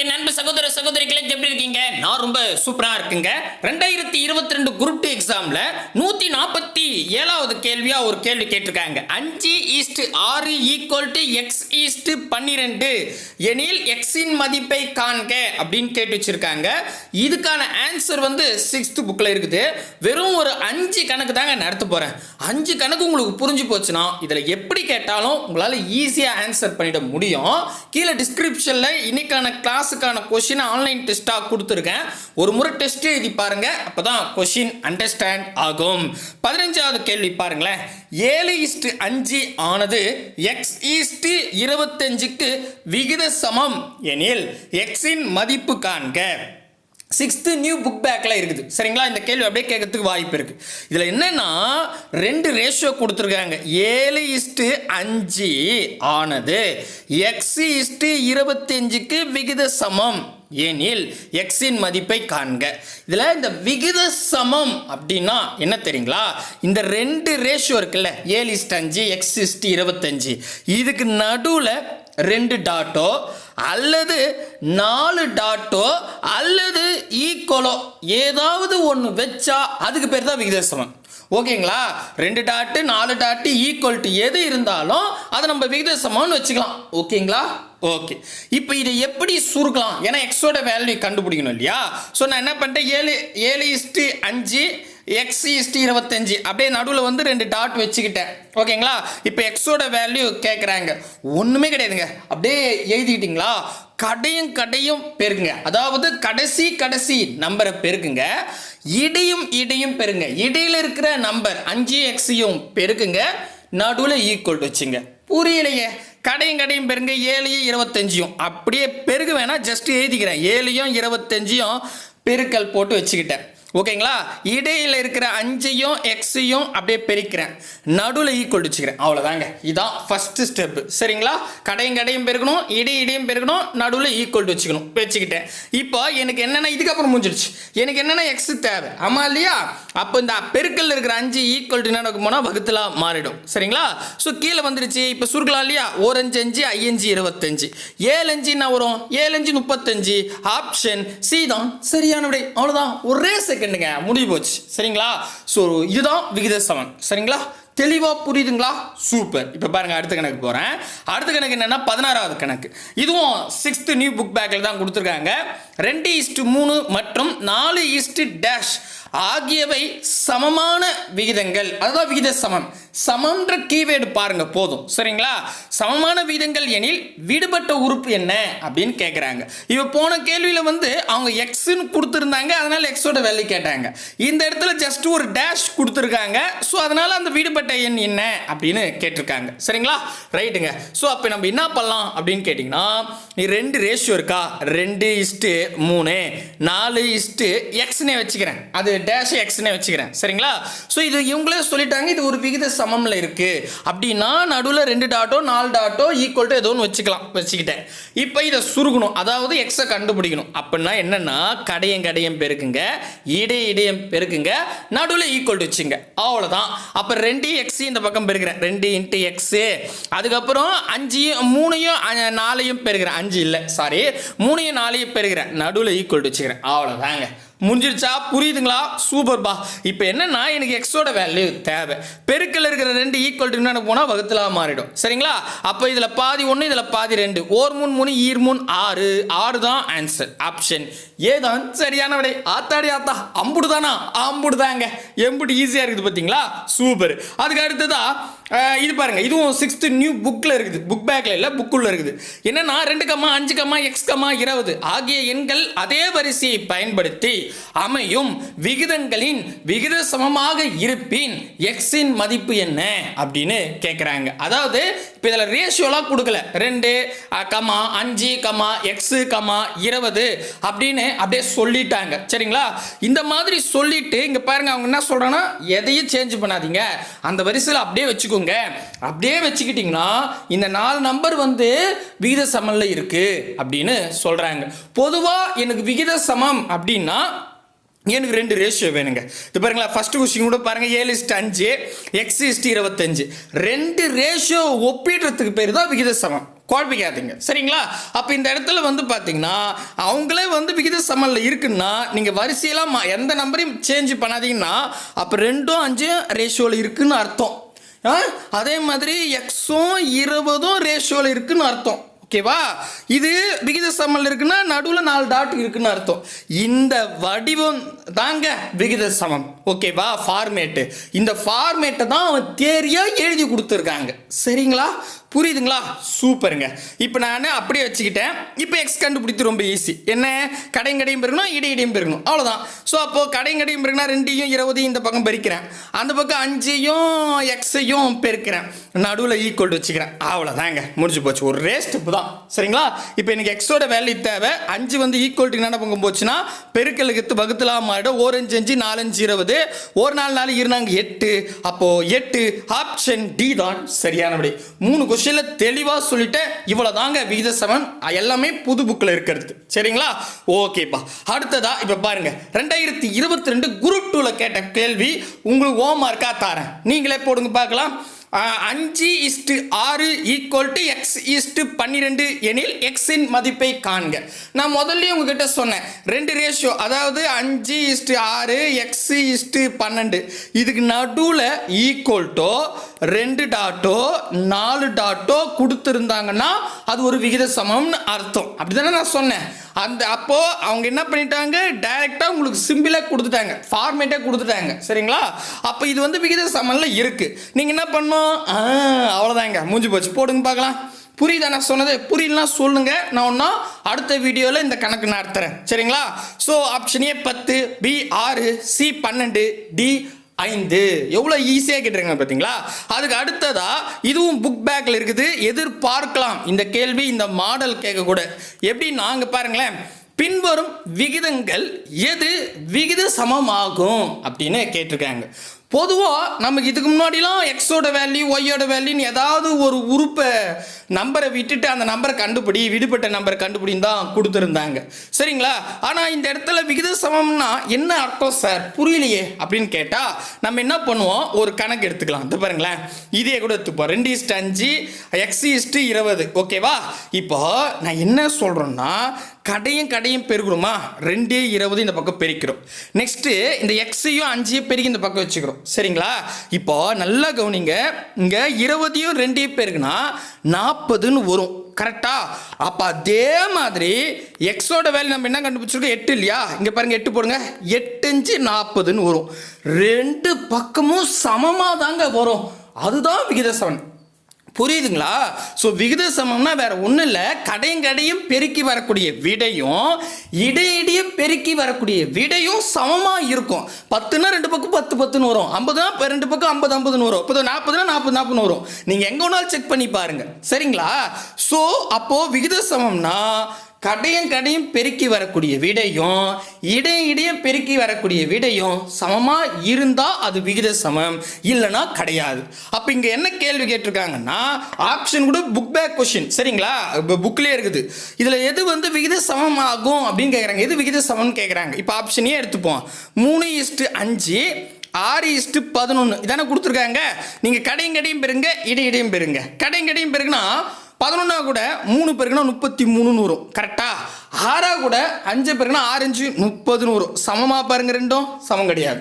என் அன்பு சகோதர சகோதரிகளை எப்படி இருக்கீங்க? நான் ரொம்ப சூப்பரா இருக்குங்க. ரெண்டாயிரத்தி இருபத்தி ரெண்டு குரூப் டூ எக்ஸாம்ல நூத்தி நாற்பத்தி ஏழாவது கேள்வியா ஒரு கேள்வி கேட்டிருக்காங்க. அஞ்சு ஈஸ்ட் ஆறு ஈக்குவல் டு எக்ஸ் ஈஸ்ட் பன்னிரெண்டு. எனில் எக்ஸின் மதிப்பை காண்க அப்படின்னு கேட்டு வச்சிருக்காங்க. இதுக்கான ஆன்சர் வந்து சிக்ஸ்த் புக்ல இருக்குது. வெறும் ஒரு அஞ்சு கணக்கு தாங்க நடத்த போறேன். அஞ்சு கணக்கு உங்களுக்கு புரிஞ்சு போச்சுன்னா இதுல எப்படி கேட்டாலும் உங்களால ஈஸியா ஆன்சர் பண்ணிட முடியும். கீழே டிஸ்கிரிப்ஷன்ல இன்னைக்கான கிளாஸ் கிளாஸுக்கான கொஷின் ஆன்லைன் டெஸ்ட்டாக கொடுத்துருக்கேன். ஒரு முறை டெஸ்ட் எழுதி பாருங்க அப்பதான் கொஷின் அண்டர்ஸ்டாண்ட் ஆகும். பதினஞ்சாவது கேள்வி பாருங்களேன். ஏழு இஸ்ட் அஞ்சு ஆனது எக்ஸ் ஈஸ்ட் இருபத்தஞ்சுக்கு விகித சமம் எனில் எக்ஸின் மதிப்பு காண்க. சிக்ஸ்த்து நியூ புக் பேக்கில் இருக்குது. சரிங்களா? இந்த கேள்வி அப்படியே கேட்கறதுக்கு வாய்ப்பு இருக்குது இதில் என்னென்னா ரெண்டு ரேஷியோ கொடுத்துருக்காங்க. ஏழு இஸ்ட்டு அஞ்சு ஆனது. எக்ஸ் இஸ்ட்டு இருபத்தஞ்சுக்கு விகித சமம். ஏனில் எக்ஸின் மதிப்பை காண்க. இதில் இந்த விகித சமம் அப்படின்னா என்ன தெரியுங்களா? இந்த ரெண்டு ரேஷியோ இருக்குல்ல ஏழு இஸ்ட் அஞ்சு எக்ஸ் இஸ்ட் இருபத்தஞ்சு. இதுக்கு நடுவில் ரெண்டு டாட்டோ அல்லது நாலு டாட்டோ அல்லது ஈக்குவலோ ஏதாவது ஒன்று வச்சா அதுக்கு பேர் தான் விகித சமம் ஓகேங்களா? ரெண்டு டாட்டு நாலு டாட்டு ஈக்குவல் டு எது இருந்தாலும் அதை நம்ம விகித சமம்னு வச்சுக்கலாம். ஓகேங்களா? ஓகே. இப்போ இதை எப்படி சுருக்கலாம்? ஏன்னா எக்ஸோட வேல்யூ கண்டுபிடிக்கணும் இல்லையா? ஸோ நான் என்ன பண்ணிட்டேன்? ஏழு ஏழு இஸ்ட்டு அஞ்சு எக்ஸ் இஸ்டி இருபத்தஞ்சு. அப்படியே நடுவில் வந்து ரெண்டு டாட் வச்சுக்கிட்டேன். ஓகேங்களா? இப்போ எக்ஸோட வேல்யூ கேட்குறாங்க ஒன்றுமே கிடையாதுங்க. அப்படியே எழுதிக்கிட்டிங்களா? கடையும் கடையும் பெருங்க அதாவது கடைசி கடைசி நம்பரை பெருக்குங்க. இடையும் இடையும் பெருங்க இடையில் இருக்கிற நம்பர் அஞ்சு எக்ஸையும் பெருக்குங்க. நடுவில் ஈக்குவல் வச்சுங்க. புரியலையே. கடையும் கடையும் பெருங்க. ஏழையும் இருபத்தஞ்சியும். அப்படியே பெருக வேணா ஜஸ்ட் எழுதிக்கிறேன். ஏழையும் இருபத்தஞ்சியும் பெருக்கல் போட்டு வச்சுக்கிட்டேன். ஓகேங்களா? இடையில இருக்கிற அஞ்சையும் எக்ஸையும் அப்படியே பெருக்கிறேன். நடுவில் ஈக்குவல் வச்சுக்கிறேன் அவ்வளோதாங்க இதான் ஃபர்ஸ்ட் ஸ்டெப் சரிங்களா? கடையும் கடையும் பெருக்கணும். இடை இடையும் பெருக்கணும். நடுவில் ஈக்குவல் வச்சுக்கணும். வச்சுக்கிட்டேன். இப்போ எனக்கு என்னென்ன இதுக்கப்புறம் முடிஞ்சிடுச்சு. எனக்கு என்னென்ன எக்ஸ் தேவை? ஆமா இல்லையா? அப்போ இந்த பெருக்கல் இருக்கிற அஞ்சு ஈக்குவல் என்ன நடக்கும் போனால் வகுத்துல மாறிடும். சரிங்களா? ஸோ கீழே வந்துருச்சு. இப்போ சுருக்கலாம் இல்லையா? ஒரு அஞ்சு ஐயஞ்சு இருபத்தஞ்சு. ஏழு அஞ்சு என்ன வரும்? ஏழு அஞ்சு முப்பத்தஞ்சு. ஆப்ஷன் சி தான். சரியான விடை அவ்வளோதான் ஒரே செகண்டுங்க முடிவு போச்சு. சரிங்களா? ஸோ இதுதான் விகித சமன் சரிங்களா? தெளிவாக புரியுதுங்களா? சூப்பர் இப்போ பாருங்க அடுத்த கணக்கு போகிறேன் அடுத்த கணக்கு என்னன்னா பதினாறாவது கணக்கு. இதுவும் சிக்ஸ்த்து நியூ புக் பேக்கில் தான் கொடுத்துருக்காங்க. ரெண்டு ஈஸ்ட்டு மூணு மற்றும் நாலு ஈஸ்ட்டு டேஷ் ஆகியவை சமமான விகிதங்கள். அதுதான் விகித சமம். சமம்ன்ற கீவேர்டு பாருங்க போதும். சரிங்களா? சமமான விகிதங்கள் எனில் விடுபட்ட உறுப்பு என்ன அப்படின்னு கேட்குறாங்க இப்போ போன கேள்வியில் வந்து அவங்க எக்ஸ்ன்னு கொடுத்துருந்தாங்க அதனால எக்ஸோட வேல்யூ கேட்டாங்க. இந்த இடத்துல ஜஸ்ட் ஒரு டேஷ் கொடுத்துருக்காங்க ஸோ அதனால அந்த விடுபட்ட எண் என்ன அப்படின்னு கேட்டிருக்காங்க. சரிங்களா? ரைட்டுங்க ஸோ அப்போ நம்ம என்ன பண்ணலாம் அப்படின்னு கேட்டிங்கன்னா நீ ரெண்டு ரேஷியோ இருக்கா? ரெண்டு இஸ்ட்டு மூணு. நாலு இஸ்ட்டு எக்ஸ்னே வச்சுக்கிறேன். அது டேஷ் எக்ஸ்னே வச்சுக்கிறேன். சரிங்களா? ஸோ இது இவங்களே சொல்லிட்டாங்க இது ஒரு விகித சமமில் இருக்குது அப்படின்னா நடுவில் ரெண்டு டாட்டோ நாலு டாட்டோ ஈக்குவல் டு ஏதோ ஒன்று வச்சுக்கலாம் வச்சுக்கிட்டேன். இப்போ இதை சுருகணும். அதாவது எக்ஸை கண்டுபிடிக்கணும். அப்படின்னா என்னென்னா கடையும் கடையும் பெருக்குங்க. இடையே இடையும் பெருக்குங்க. நடுவில் ஈக்குவல் வச்சுங்க. அவ்வளோதான் அப்போ ரெண்டு எக்ஸ் இந்த பக்கம் பெருக்கிறேன். ரெண்டு இன்ட்டு எக்ஸு அதுக்கப்புறம் அஞ்சையும் மூணையும் நாலையும் பெருக்கிறேன். அஞ்சு இல்லை சாரி மூணையும் நாலையும் பெருக்கிறேன். நடுவில் ஈக்குவல் வச்சுக்கிறேன். அவ்வளோதாங்க முடிஞ்சிருச்சா புரியுதுங்களா? சூப்பர் பா. இப்போ என்னன்னா எனக்கு எக்ஸோட வேல்யூ தேவை. பெருக்கில் இருக்கிற ரெண்டு ஈக்குவல் டு போனால் வகுத்தலாக மாறிடும். சரிங்களா? அப்போ இதில் பாதி ஒன்று இதில் பாதி ரெண்டு. ஓர் மூணு மூணு ஈர் மூணு ஆறு. ஆறு தான் ஆன்சர் ஆப்ஷன் ஏதான் சரியான விடை ஆத்தாடி ஆத்தா. அம்புடுதானா அம்புடுதாங்க எம்புட்டு ஈஸியாக இருக்குது பார்த்தீங்களா சூப்பர் அதுக்கு அடுத்ததா இது பாருங்கள் இதுவும் சிக்ஸ்த்து நியூ புக்கில் இருக்குது. புக் பேக்கில் இல்லை புக்குள்ளே இருக்குது. என்னன்னா ரெண்டு கம்மா அஞ்சு கம்மா எக்ஸ் கம்மா இருபது. ஆகிய எண்கள் அதே வரிசையை பயன்படுத்தி அமையும் விகிதங்களின் விகித சமமாக இருப்பின் எக்ஸின் மதிப்பு என்ன அப்படின்னு கேட்குறாங்க அதாவது இப்போ இதில் ரேஷியோலாம் கொடுக்கல. ரெண்டு கம்மா கமா அஞ்சு கமா எக்ஸு கமா இருபது அப்படின்னு அப்படியே சொல்லிட்டாங்க. சரிங்களா? இந்த மாதிரி சொல்லிட்டு இங்கே பாருங்க அவங்க என்ன சொல்கிறாங்கன்னா எதையும் சேஞ்ச் பண்ணாதீங்க. அந்த வரிசையில் அப்படியே வச்சுக்கோங்க. அப்படியே வச்சுக்கிட்டிங்கன்னா இந்த நாலு நம்பர் வந்து விகித சமல்ல இருக்கு அப்படின்னு சொல்றாங்க. பொதுவாக எனக்கு விகித சமம் அப்படின்னா எனக்கு ரெண்டு ரேஷியோ வேணுங்க. இது பாருங்களா ஃபர்ஸ்ட் கொஸ்டின் கூட பாருங்க. ஏழு இஸ்ட் அஞ்சு எக்ஸ் இஸ்ட் இருபத்தஞ்சு. ரெண்டு ரேஷியோ ஒப்பிடுறதுக்கு பேர் தான் விகித சமம் குழப்பிக்காதீங்க. சரிங்களா? அப்போ இந்த இடத்துல வந்து பார்த்தீங்கன்னா அவங்களே வந்து விகித சமனில் இருக்குன்னா நீங்கள் வரிசையெல்லாம் மா- எந்த நம்பரையும் சேஞ்ச் பண்ணாதீங்கன்னா அப்போ ரெண்டும் அஞ்சும் ரேஷியோவில் இருக்குன்னு அர்த்தம். அதே மாதிரி எக்ஸும் இருபதும் ரேஷியோவில் இருக்குன்னு அர்த்தம். ஓகேவா இது விகித சமல் இருக்குன்னா நடுவில் நாலு டாட் இருக்குன்னு அர்த்தம். இந்த வடிவம் தாங்க விகித சமம் ஓகேவா ஃபார்மேட்டு இந்த ஃபார்மேட்டை தான் அவன் தேரியாக எழுதி கொடுத்துருக்காங்க. சரிங்களா? புரியுதுங்களா? சூப்பருங்க. இப்போ நான் அப்படியே வச்சுக்கிட்டேன். இப்போ எக்ஸ் கண்டுபிடித்து ரொம்ப ஈஸி என்ன? கடையும் கடையும் பெருக்கணும் இடி இடையும் பெருக்கணும் அவ்வளோதான் ஸோ அப்போது கடையும் கடையும் பெருகினா ரெண்டையும் இருபதையும் இந்த பக்கம் பெருக்கிறேன். அந்த பக்கம் அஞ்சையும் எக்ஸையும் பெருக்கிறேன். நடுவில் ஈக்குவல் வச்சுக்கிறேன். அவ்வளோதாங்க முடிஞ்சு போச்சு. ஒரு ரே தான். சரிங்களா? இப்போ எனக்கு எக்ஸோட வேல்யூ தேவை. அஞ்சு வந்து ஈக்குவல்ட்டுக்கு என்ன பக்கம் போச்சுன்னா பெருக்கலுக்கு வகுத்தலாம் மாறிடும். ஒரு அஞ்சு அஞ்சு நாலஞ்சு இருபது. ஒரு நாலு நாலு இருந்தாங்க எட்டு. அப்போது எட்டு ஆப்ஷன் டி தான். சரியான மூணு மூணு கொஸ்டினில் தெளிவாக சொல்லிட்டேன் இவ்வளோ தாங்க விகித சமன் எல்லாமே புது புக்கில் இருக்கிறது. சரிங்களா? ஓகேப்பா அடுத்ததா இப்போ பாருங்க. ரெண்டாயிரத்தி இருபத்தி ரெண்டு குரூப் டூவில் கேட்ட கேள்வி உங்களுக்கு ஹோம் மார்க்காக தாரேன். நீங்களே போடுங்க பார்க்கலாம். அஞ்சு இஸ்டு ஆறு ஈக்குவல் டு எக்ஸ் இஸ்டு பன்னிரெண்டு எனில் எக்ஸின் மதிப்பை காண்க. நான் முதல்லயே உங்ககிட்ட சொன்னேன். ரெண்டு ரேஷியோ அதாவது அஞ்சு இஸ்டு ஆறு எக்ஸ் இஸ்டு பன்னெண்டு. இதுக்கு நடுவில் ஈக்குவல் டு ரெண்டு டாட்டோ நாலு டாட்டோ கொடுத்துருந்தாங்கன்னா அது ஒரு விகித சமம்னு அர்த்தம். அப்படிதானே நான் சொன்னேன். அந்த அப்போது அவங்க என்ன பண்ணிட்டாங்க? டைரெக்டாக உங்களுக்கு சிம்பிளாக கொடுத்துட்டாங்க. ஃபார்மேட்டே கொடுத்துட்டாங்க. சரிங்களா? அப்போ இது வந்து விகித சமம்ல இருக்குது நீங்கள் என்ன பண்ணணும்? அவ்வளோதாங்க அவ்வளவுதாங்க. மூஞ்சி போச்சு. போடுங்க பார்க்கலாம். புரியுதா நான் சொன்னது? புரியலாம் சொல்லுங்க. நான் ஒன்றா அடுத்த வீடியோவில் இந்த கணக்கு நடத்துறேன் சரிங்களா? ஸோ ஆப்ஷன் ஏ பத்து பி ஆறு சி பன்னெண்டு டி ஐந்து. எவ்வளோ ஈஸியாக கேட்டிருக்காங்க பார்த்தீங்களா அதுக்கு அடுத்ததா இதுவும் புக் பேக்கில் இருக்குது. எதிர்பார்க்கலாம். இந்த கேள்வி இந்த மாடல் கேட்கக்கூட எப்படி? நாங்கள் பாருங்களேன். பின்வரும் விகிதங்கள் எது? விகித சமமாகும் அப்படின்னு கேட்டிருக்காங்க. பொதுவாக நமக்கு இதுக்கு முன்னாடிலாம் எக்ஸோட வேல்யூ ஒய்யோட வேல்யூன்னு ஏதாவது ஒரு உறுப்பை நம்பரை விட்டுட்டு அந்த நம்பரை கண்டுபிடி விடுபட்ட நம்பரை கண்டுபிடின்னு தான் கொடுத்துருந்தாங்க. சரிங்களா? ஆனால் இந்த இடத்துல விகித சமம்னா என்ன அர்த்தம் சார் புரியலையே அப்படின்னு கேட்டால் நம்ம என்ன பண்ணுவோம்? ஒரு கணக்கு எடுத்துக்கலாம். இது பாருங்களேன். இதே கூட எடுத்துப்போம். ரெண்டு இஸ்ட் அஞ்சு எக்ஸ் இஸ்ட்டு இருபது. ஓகேவா இப்போ நான் என்ன சொல்கிறேன்னா கடையும் கடையும் பெருகணுமா ரெண்டு இருபது இந்த பக்கம் பெருக்கிறோம். நெக்ஸ்ட்டு இந்த எக்ஸையும் அஞ்சையும் பெருகி இந்த பக்கம் வச்சுக்கிறோம். சரிங்களா? இப்போ நல்லா கவனிங்க. இங்கே இருபதையும் ரெண்டையும் பேருக்குன்னா நாற்பதுன்னு வரும். கரெக்டா? அப்போ அதே மாதிரி எக்ஸோட வேல்யூ நம்ம என்ன கண்டுபிடிச்சிருக்கோம்? எட்டு இல்லையா? இங்கே பாருங்க எட்டு போடுங்க. எட்டஞ்சு நாற்பதுன்னு வரும். ரெண்டு பக்கமும் சமமாக தாங்க வரும். அதுதான் விகித சவன் புரியுதுங்களா? ஸோ விகித சமம்னா வேற ஒன்றும் இல்லை கடையும் கடையும் பெருக்கி வரக்கூடிய விடையும் இடையிடையும் பெருக்கி வரக்கூடிய விடையும் சமமாக இருக்கும். பத்துனா ரெண்டு பக்கம் பத்து பத்துன்னு வரும். ஐம்பதுனா ரெண்டு பக்கம் ஐம்பது ஐம்பதுன்னு வரும். இப்போ நாற்பதுனா நாற்பது நாற்பதுன்னு வரும். நீங்கள் எங்கே வேணாலும் செக் பண்ணி பாருங்க. சரிங்களா? ஸோ அப்போது விகித சமம்னா கடையும் கடையும் பெருக்கி வரக்கூடிய விடையும் இடையும் இடையும் பெருக்கி வரக்கூடிய விடையும் சமமாக இருந்தால் அது விகித சமம் இல்லைன்னா கிடையாது. அப்போ இங்கே என்ன கேள்வி கேட்டிருக்காங்கன்னா ஆப்ஷன் கூட புக் பேக் கொஷின் சரிங்களா? இப்போ புக்லேயே இருக்குது. இதில் எது வந்து விகித சமம் ஆகும் அப்படின்னு கேட்குறாங்க எது விகித சமம்னு கேட்குறாங்க இப்போ ஆப்ஷனே எடுத்துப்போம். மூணு இஸ்ட்டு அஞ்சு ஆறு இஸ்ட்டு பதினொன்று இதானே கொடுத்துருக்காங்க. நீங்கள் கடையும் கடையும் பெறுங்க இடை இடையும் பெறுங்க. கடையும் கடையும் பெருங்கன்னா பதினொன்னா கூட மூணு பேருக்குன்னா முப்பத்தி மூணுன்னு வரும் கரெக்டா? ஆறா கூட அஞ்சு பேருக்குன்னா ஆரஞ்சு முப்பதுன்னு வரும் சமமாக பாருங்க ரெண்டும். சமம் கிடையாது.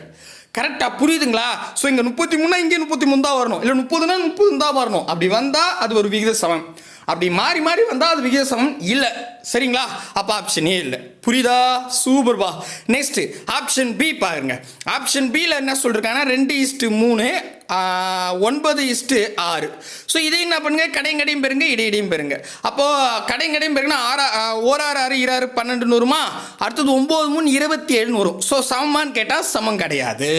கரெக்டாக புரியுதுங்களா? ஸோ இங்கே முப்பத்தி மூணுனா இங்கே முப்பத்தி மூணு தான் வரணும். இல்லை முப்பதுனா முப்பது தான் வரணும். அப்படி வந்தால் அது ஒரு விகித சமம். அப்படி மாறி மாறி வந்தால் அது விகித இல்லை. சரிங்களா? அப்போ ஆப்ஷனே இல்லை. புரியுதா? சூப்பர்பா நெக்ஸ்ட் ஆப்ஷன் பி பாருங்க. ஆப்ஷன் பியில் என்ன சொல்லிருக்காங்கன்னா ரெண்டு இஸ்ட்டு மூணு ஒன்பது இஸ்ட்டு ஆறு. ஸோ இதை என்ன பண்ணுங்க? கடையும் கடையும் பெறுங்க இடையிடையும் பெறுங்க. அப்போது கடையும் கடையும் பெருங்கன்னா ஆறா ஓர் ஓராறு ஆறு இராறு பன்னெண்டுன்னு வருமா அடுத்தது ஒம்பது மூணு இருபத்தி ஏழுன்னு வரும் ஸோ சமமான்னு கேட்டால் சமம் கிடையாது.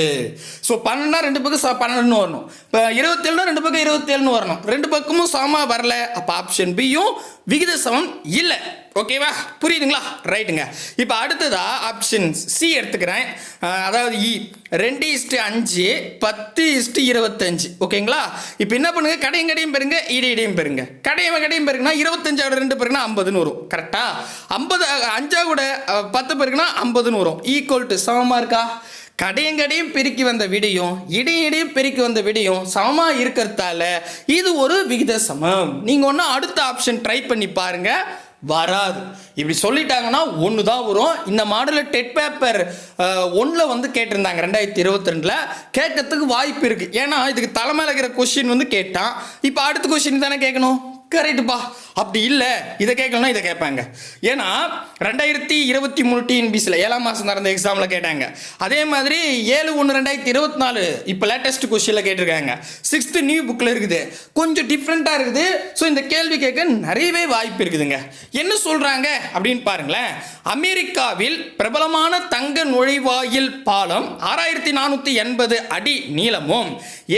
ஸோ பன்னெண்டுனா ரெண்டு பக்கம் ச பன்னெண்டுன்னு வரணும். இப்போ இருபத்தேழுனா ரெண்டு பக்கம் இருபத்தேழுன்னு வரணும். ரெண்டு பக்கமும் சமமாக வரல. அப்போ ஆப்ஷன் பியும் விகித சமம் இல்லை. ஓகேவா புரியுதுங்களா? ரைட்டுங்க இப்போ அடுத்ததா ஆப்ஷன் சி எடுத்துக்கிறேன். அதாவது இ ரெண்டு இஸ்ட்டு அஞ்சு பத்து இஸ்ட்டு இருபத்தஞ்சு. ஓகேங்களா இப்போ என்ன பண்ணுங்க? கடையும் கடையும் பெருங்க இடை இடையும் பெருங்க கடையும் கடையும் பெருங்கன்னா இருபத்தஞ்சோட ரெண்டு பெருங்கன்னா ஐம்பதுன்னு வரும். கரெக்டா ஐம்பது அஞ்சா கூட பத்து பெருங்கன்னா ஐம்பதுன்னு வரும். ஈக்குவல் டு சமமாக இருக்கா? கடையும் கடையும் பெருக்கி வந்த விடியும் இடையும் இடையும் பெருக்கி வந்த விடியும் சமமாக இருக்கிறதால இது ஒரு விகித சமம் நீங்கள் ஒன்றும் அடுத்த ஆப்ஷன் ட்ரை பண்ணி பாருங்கள் வராது. இப்படி சொல்லிட்டாங்கன்னா ஒன்று தான் வரும். இந்த மாடலில் டெட் பேப்பர் ஒன்றில் வந்து கேட்டிருந்தாங்க ரெண்டாயிரத்தி இருபத்தி ரெண்டில் கேட்கறதுக்கு வாய்ப்பு இருக்குது ஏன்னா இதுக்கு தலைமையில் இருக்கிற கொஷின் வந்து கேட்டான். இப்போ அடுத்த கொஷின் தானே கேட்கணும்? கரெக்டுப்பா அப்படி இல்லை. இதை கேட்கலன்னா இதை கேட்பாங்க. ஏன்னா ரெண்டாயிரத்தி இருபத்தி மூணு டிஎன்பிசியில் ஏழாம் மாதம் நடந்த எக்ஸாமில் கேட்டாங்க. அதே மாதிரி ஏழு ஒன்று ரெண்டாயிரத்தி இருபத்தி நாலு இப்போ லேட்டஸ்ட் கொஸ்டினில் கேட்டிருக்காங்க. சிக்ஸ்த்து நியூ புக்கில் இருக்குது. கொஞ்சம் டிஃப்ரெண்ட்டாக இருக்குது. ஸோ இந்த கேள்வி கேட்க நிறையவே வாய்ப்பு இருக்குதுங்க. என்ன சொல்கிறாங்க அப்படின்னு பாருங்களேன். அமெரிக்காவில் பிரபலமான தங்க நுழைவாயில் பாலம் ஆறாயிரத்தி நானூற்றி எண்பது அடி நீளமும்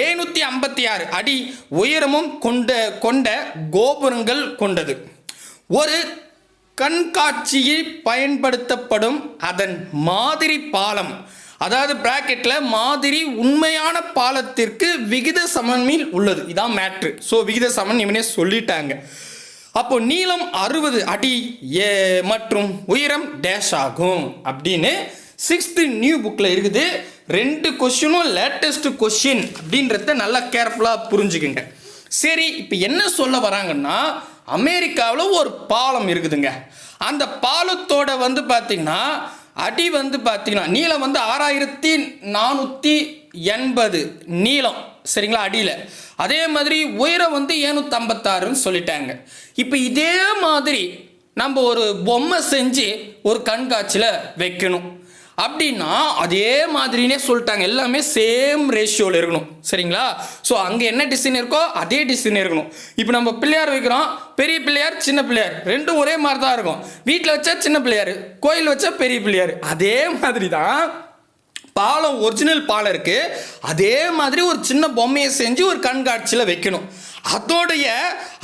ஏழ்நூற்றி ஐம்பத்தி ஆறு அடி உயரமும் கொண்ட கொண்ட கோ கோபுரங்கள் கொண்டது. ஒரு கண்காட்சியில் பயன்படுத்தப்படும் அதன் மாதிரி பாலம் அதாவது பிராக்கெட்டில் மாதிரி உண்மையான பாலத்திற்கு விகித சமன்மையில் உள்ளது. இதான் மேட்ரு ஸோ விகித சமன் இவனே சொல்லிட்டாங்க. அப்போ நீளம் அறுபது அடி ஏ மற்றும் உயரம் டேஷ் ஆகும் அப்படின்னு சிக்ஸ்த்து நியூ புக்கில் இருக்குது. ரெண்டு கொஷினும் லேட்டஸ்ட் கொஷின் அப்படின்றத நல்லா கேர்ஃபுல்லாக புரிஞ்சுக்குங்க. சரி இப்போ என்ன சொல்ல வராங்கன்னா அமெரிக்காவில் ஒரு பாலம் இருக்குதுங்க. அந்த பாலத்தோட வந்து பார்த்தீங்கன்னா அடி வந்து பார்த்தீங்கன்னா நீளம் வந்து ஆறாயிரத்தி நானூற்றி எண்பது நீளம். சரிங்களா அடியில். அதே மாதிரி உயரம் வந்து ஏழ்நூற்றம்பத்தாறுன்னு சொல்லிட்டாங்க. இப்போ இதே மாதிரி நம்ம ஒரு பொம்மை செஞ்சு ஒரு கண்காட்சியில் வைக்கணும். அப்படின்னா அதே மாதிரினே சொல்லிட்டாங்க. எல்லாமே சேம் ரேஷியோவில் இருக்கணும். சரிங்களா? ஸோ அங்கே என்ன டிசைன் இருக்கோ அதே டிசைன் இருக்கணும். இப்போ நம்ம பிள்ளையார் வைக்கிறோம். பெரிய பிள்ளையார் சின்ன பிள்ளையார். ரெண்டும் ஒரே மாதிரி தான் இருக்கும். வீட்டில் வச்சா சின்ன பிள்ளையார் கோயில் வச்சா பெரிய பிள்ளையார். அதே மாதிரி தான் பாலம் ஒரிஜினல் பாலம் இருக்கு. அதே மாதிரி ஒரு சின்ன பொம்மையை செஞ்சு ஒரு கண்காட்சியில் வைக்கணும். அதோடைய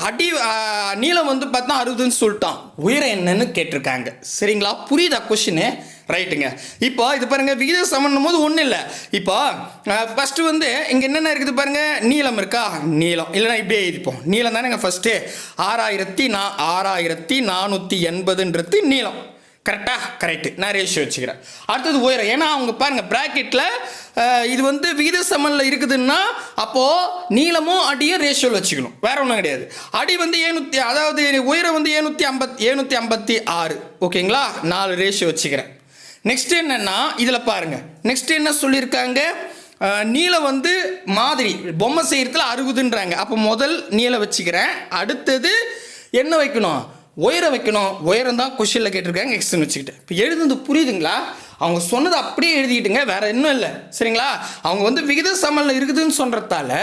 அடி நீளம் வந்து பார்த்தா அறுபதுன்னு சொல்லிட்டான். உயரம் என்னன்னு கேட்டிருக்காங்க. சரிங்களா? புரியுதா கொஷினு ரைட்டுங்க இப்போ இது பாருங்க விகித சமன்னும் போது ஒன்றும் இல்லை. இப்போ ஃபஸ்ட்டு வந்து இங்கே என்னென்ன இருக்குது பாருங்க? நீளம் இருக்கா? நீளம். இல்லைன்னா இப்படியே எழுதிப்போம். நீளம் தானேங்க ஃபஸ்ட்டு ஆறாயிரத்தி நா ஆறாயிரத்தி நானூற்றி எண்பதுன்றது நீளம். கரெக்டாக கரெக்டு நான் ரேஷியோ வச்சுக்கிறேன். அடுத்தது உயரம். ஏன்னா அவங்க பாருங்கள் ப்ராக்கெட்டில் இது வந்து விகித சமனில் இருக்குதுன்னா அப்போது நீளமும் அடியும் ரேஷியோவில் வச்சுக்கணும். வேற ஒன்றும் கிடையாது. அடி வந்து ஏழ்நூற்றி அதாவது உயரம் வந்து ஏழ்நூற்றி ஐம்பத் ஏழ்நூற்றி ஐம்பத்தி ஆறு. ஓகேங்களா? நாலு ரேஷியோ வச்சுக்கிறேன். நெக்ஸ்ட் என்னென்னா இதில் பாருங்கள் நெக்ஸ்ட் என்ன சொல்லியிருக்காங்க? நீளம் வந்து மாதிரி. பொம்மை செய்கிறதுல அறுபதுன்றாங்க. அப்போ முதல் நீளம் வச்சுக்கிறேன். அடுத்தது என்ன வைக்கணும்? உயரம் வைக்கணும். உயரம் தான் கொஷினில் கேட்டிருக்காங்க எக்ஸ்டன் வச்சுக்கிட்டு. இப்போ எழுதுனது புரியுதுங்களா? அவங்க சொன்னது அப்படியே எழுதிக்கிட்டுங்க வேற இன்னும் இல்லை. சரிங்களா? அவங்க வந்து விகித சமனில் இருக்குதுன்னு சொல்கிறதால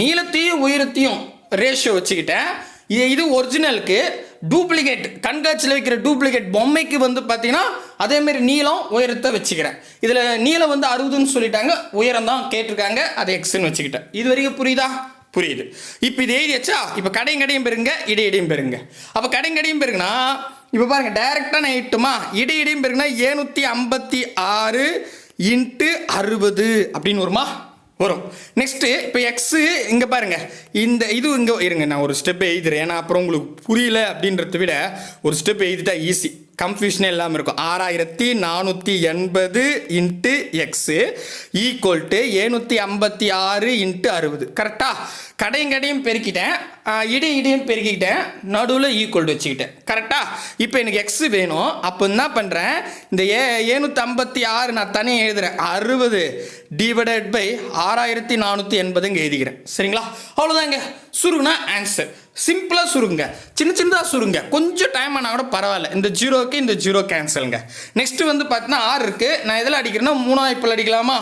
நீளத்தையும் உயரத்தையும் ரேஷியோ வச்சுக்கிட்டேன். இது இது ஒரிஜினலுக்கு டூப்ளிகேட் கண்காட்சியில் வைக்கிற டூப்ளிகேட் பொம்மைக்கு வந்து பார்த்தீங்கன்னா அதேமாரி நீளம் உயரத்தை வச்சுக்கிறேன். இதில் நீளம் வந்து அறுபதுன்னு சொல்லிட்டாங்க உயரம் தான் கேட்டிருக்காங்க அதை எக்ஸ்ன்னு வச்சுக்கிட்டேன். இது வரைக்கும் புரியுதா? புரியுது. இப்போ இது எழுதியாச்சா? இப்போ கடையும் கடையும் பெருங்க இடை இடையும் அப்போ கடையும் கடையும் பெருங்கன்னா இப்போ பாருங்க டைரெக்டாக நான் இட்டுமா இடை இடையும் பெருங்கன்னா ஏழ்நூற்றி ஐம்பத்தி ஆறு இன்ட்டு அறுபது அப்படின்னு வருமா? வரும். நெக்ஸ்ட்டு இப்போ எக்ஸு இங்கே பாருங்கள் இந்த இது இங்கே இருங்க நான் ஒரு ஸ்டெப் எழுதுறேன். ஏன்னா அப்புறம் உங்களுக்கு புரியல அப்படின்றத விட ஒரு ஸ்டெப் எழுதிட்டா ஈஸி கன்ஃபியூஷனே இல்லாமல் இருக்கும். ஆறாயிரத்தி நானூற்றி எண்பது இன்ட்டு எக்ஸு ஈக்குவல் டு ஏழ்நூற்றி ஐம்பத்தி ஆறு இன்ட்டு அறுபது. கரெக்டாக கடையும் கடையும் பெருக்கிட்டேன். இடையும் இடி இடியும் பெருக்கிக்கிட்டேன். நடுவில் ஈக்குவல் வச்சுக்கிட்டேன். கரெக்டாக இப்போ எனக்கு எக்ஸு வேணும். அப்போ என்ன பண்ணுறேன் இந்த ஏ ஏழ்நூற்றி ஐம்பத்தி ஆறு நான் தனியாக எழுதுகிறேன் அறுபது டிவைடட் பை ஆறாயிரத்தி நானூற்றி எண்பதுங்க எழுதிக்கிறேன். சரிங்களா? அவ்வளோதாங்க சுருகுனா ஆன்சர் சிம்பிளாக சுருங்க. சின்ன சின்னதாக சுருங்க. கொஞ்சம் டைம் ஆனால் கூட பரவாயில்ல. இந்த ஜீரோக்கு இந்த ஜீரோ கேன்சலுங்க நெக்ஸ்ட்டு வந்து பார்த்தீங்கன்னா ஆறு இருக்குது நான் எதில் அடிக்கிறேன்னா மூணாயிரப்பில் அடிக்கலாமா?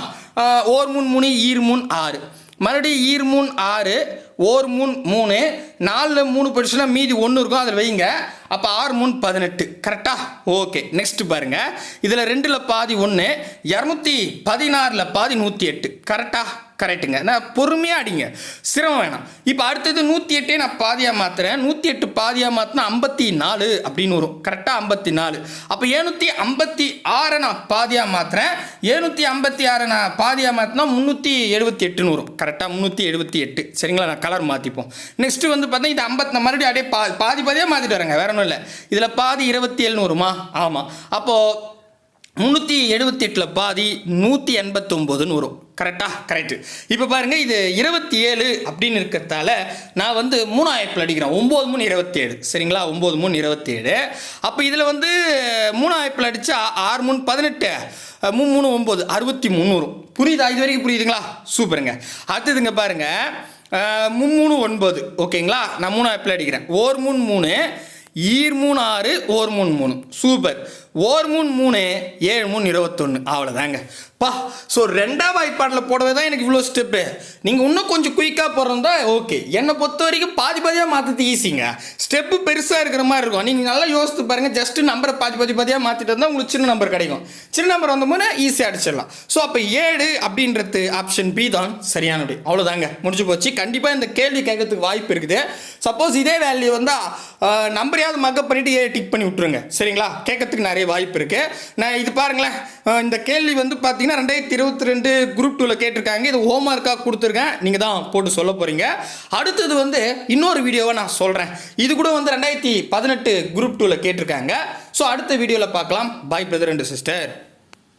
ஓர் மூணு மூணு ஈர் மூணு ஆறு. மறுபடியும் ஈர் மூணு ஆறு ஓர் மூணு மூணு நாலில் மூணு படிச்சுன்னா மீதி ஒன்று இருக்கும் அதில் வைங்க. அப்போ ஆறு மூணு பதினெட்டு. கரெக்டாக ஓகே நெக்ஸ்ட் பாருங்கள் இதில் ரெண்டில் பாதி ஒன்று இரநூத்தி பதினாறில் பாதி நூற்றி எட்டு கரெக்டாக கரெக்டுங்க நான் பொறுமையாக அடிங்க. சிரமம் வேணாம். இப்போ அடுத்தது நூற்றி எட்டே நான் பாதியாக மாற்றுறேன் நூற்றி எட்டு பாதியாக மாற்றினா ஐம்பத்தி நாலு அப்படின்னு வரும். கரெக்டாக ஐம்பத்தி நாலு அப்போ ஏழ்நூற்றி ஐம்பத்தி ஆறை நான் பாதியாக மாற்றுறேன் ஏழ்நூற்றி ஐம்பத்தி ஆறை நான் பாதியாக மாற்றினா முந்நூற்றி எழுபத்தி எட்டுன்னு வரும். கரெக்டாக முந்நூற்றி எழுபத்தி எட்டு சரிங்களா? நான் கலர் மாற்றிப்போம் நெக்ஸ்ட்டு வந்து பார்த்தா இது ஐம்பத்தி மறுபடியும் அப்படியே பா பாதி பாதியாக மாற்றிட்டு வராங்க வேற ஒன்றும் இல்லை. இதில் பாதி இருபத்தி ஏழுன்னு வருமா ஆமாம் அப்போது முந்நூற்றி எழுபத்தி எட்டில் பாதி நூற்றி எண்பத்தொம்போதுன்னு வரும் கரெக்டாக கரெக்டு இப்போ பாருங்க இது இருபத்தி ஏழு அப்படின்னு இருக்கிறதால நான் வந்து மூணாயிரத்தில் அடிக்கிறேன். ஒம்பது மூணு இருபத்தி ஏழு. சரிங்களா? ஒம்பது மூணு இருபத்தி ஏழு. அப்போ இதில் வந்து மூணாயிரத்தில் அடித்தா ஆறு மூணு பதினெட்டு மூணு மூணு ஒம்பது அறுபத்தி மூணு வரும் புரியுதா? இது வரைக்கும் புரியுதுங்களா? சூப்பருங்க. அடுத்ததுங்க பாருங்கள் மும்மூணு ஒன்பது. ஓகேங்களா? நான் அப்ளை அடிக்கிறேன். ஓர் மூணு மூணு ஈர் மூணு ஆறு ஓர் மூணு மூணு. சூப்பர். ஓர் மூணு மூணு ஏழு மூணு இருபத்தொன்று அவ்வளோதாங்க பா ஸோ ரெண்டாம் வாய்ப்பாட்டில் போடவே தான் எனக்கு இவ்வளோ ஸ்டெப்பு நீங்கள் இன்னும் கொஞ்சம் குயிக்காக போடுறதா ஓகே என்னை பொறுத்த வரைக்கும் பாதி பாதியாக மாற்றுறது ஈஸிங்க ஸ்டெப்பு பெருசாக இருக்கிற மாதிரி இருக்கும். நீங்கள் நல்லா யோசித்து பாருங்கள் ஜஸ்ட்டு நம்பரை பாதி பாதி பாதியாக மாற்றிட்டு வந்தால் உங்களுக்கு சின்ன நம்பர் கிடைக்கும். சின்ன நம்பர் வந்தோம்னா ஈஸியாக அடிச்சிடலாம். ஸோ அப்போ ஏழு அப்படின்றது ஆப்ஷன் பி தான் சரியானபடி அவ்வளோதாங்க முடிஞ்சு போச்சு. கண்டிப்பாக இந்த கேள்வி கேட்கறதுக்கு வாய்ப்பு இருக்குது. சப்போஸ் இதே வேல்யூ வந்தால் நம்பரையாவது மக்கப் பண்ணிவிட்டு ஏ டிக் பண்ணி விட்ருங்க சரிங்களா? கேட்கறதுக்கு நிறைய வாய்ப்பு இருக்குது நான் இது பாருங்களேன். இந்த கேள்வி வந்து பார்த்தீங்கன்னா ரெண்டாயிரத்தி இருபத்தி ரெண்டு குரூப் டூவில் கேட்டிருக்காங்க. இது ஹோம் ஒர்க்காக கொடுத்துருக்கேன். நீங்கள் தான் போட்டு சொல்ல போகிறீங்க அடுத்தது வந்து இன்னொரு வீடியோவை நான் சொல்கிறேன் இது கூட வந்து ரெண்டாயிரத்தி பதினெட்டு குரூப் டூவில் கேட்டிருக்காங்க. ஸோ அடுத்த வீடியோவில் பார்க்கலாம். பாய் பிரதர் அண்ட் சிஸ்டர்